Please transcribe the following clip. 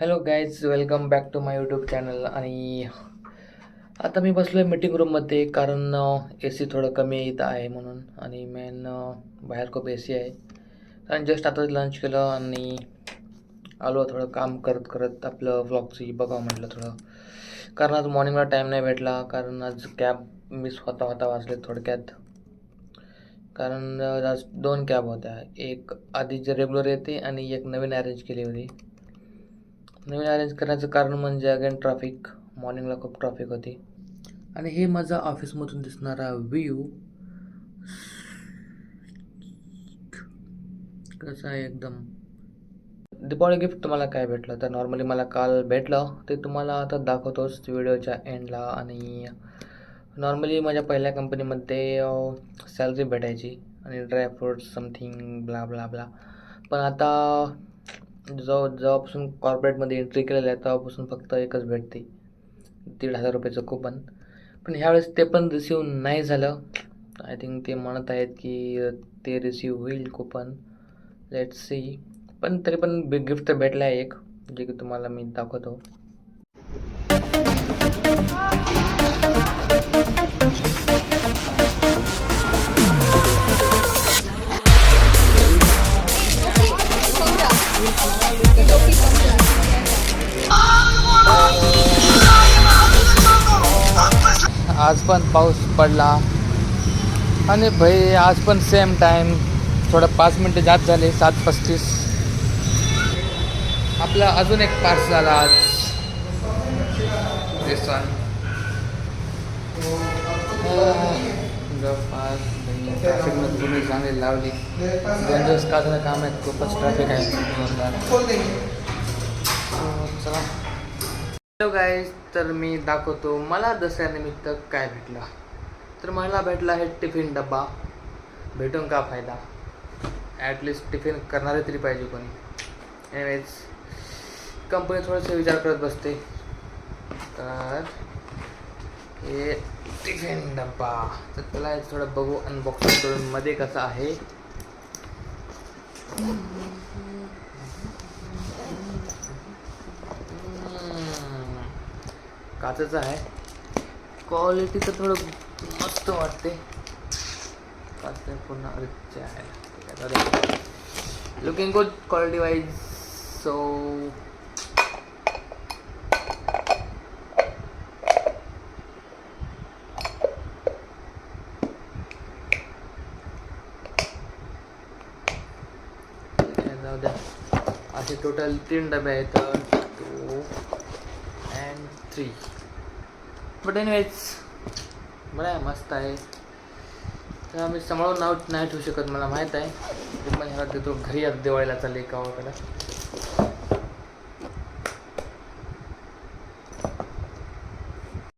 Hello guys welcome back to my YouTube channel आणि आता मी बसलो आहे मीटिंग रूममध्ये कारण ए सी थोडं कमी येत आहे म्हणून. आणि मेन बाहेर खूप ए सी आहे. कारण जस्ट आता लंच केलं आणि आलो थोडं काम करत करत आपलं व्लॉगची बघावं म्हटलं थोडं. कारण आज मॉर्निंगला टाईम नाही भेटला. कारण आज कॅब मिस होता होता वाचले थोडक्यात. कारण आज दोन कॅब होत्या. एक आधी जे रेग्युलर येते आणि एक नवीन अरेंज केली होती. नवीन अरेंज करण्याचं कारण म्हणजे अगेन ट्रॅफिक मॉर्निंगला खूप ट्रॅफिक होती. आणि हे माझा ऑफिसमधून दिसणारा व्ह्यू कसं आहे एकदम. दीपावली गिफ्ट तुम्हाला काय भेटलं? तर नॉर्मली मला काल भेटलं. ते तुम्हाला आता दाखवतोच व्हिडिओच्या एंडला आणि नॉर्मली माझ्या पहिल्या कंपनीमध्ये सॅलरी भेटायची. आणि dry fruits something blah blah blah पण आता जेव्हा जेव्हापासून कॉर्पोरेटमध्ये एंट्री केलेलं आहे तेव्हापासून फक्त एकच भेटते. दीड हजार रुपयाचं कुपन पण ह्यावेळेस ते पण रिसीव नाही झालं. आय थिंक ते म्हणत आहेत की ते रिसीव होईल कुपन लेट सी पण तरी पण बिग गिफ्ट भेटलं आहे एक जे की तुम्हाला मी दाखवतो. आज पण पाऊस पडला. आणि भाई आज पण सेम टाईम थोडं पाच मिनटं जात झाले सात पस्तीस. आपला अजून एक पार्स झाला आज. This ट्रॅफिकमध्ये तुम्ही चांगली लावली हो, दोन दिवस काम आहेत खूपच ट्रॅफिक आहे चला. हॅलो गाईज तर मी दाखवतो मला दसऱ्यानिमित्त काय भेटलं? तर मला भेटला आहे टिफिन डब्बा. भेटून का फायदा? ॲटलिस्ट टिफिन करणारे तरी पाहिजे कोणी. एनिवेज कंपनी थोडंसं विचार करत बसते. तर हे टिफिन डब्बा. तर त्याला थोडं बघू अनबॉक्सिंग करून मध्ये कसं आहे. काचेचं आहे. क्वालिटी तर थोडं मस्त वाटते. काच पुन्हा रिच आहे looking good quality wise so जाऊ द्या. असे टोटल तीन डबे आहेत. थ्री बट एनिवेज बरं आहे मस्त आहे. तर आम्ही सांभाळून नाव नाही ठेवू शकत मला माहीत आहे. ते पण ह्याला देतो घरी आज दिवाळीला चालले गावाकडं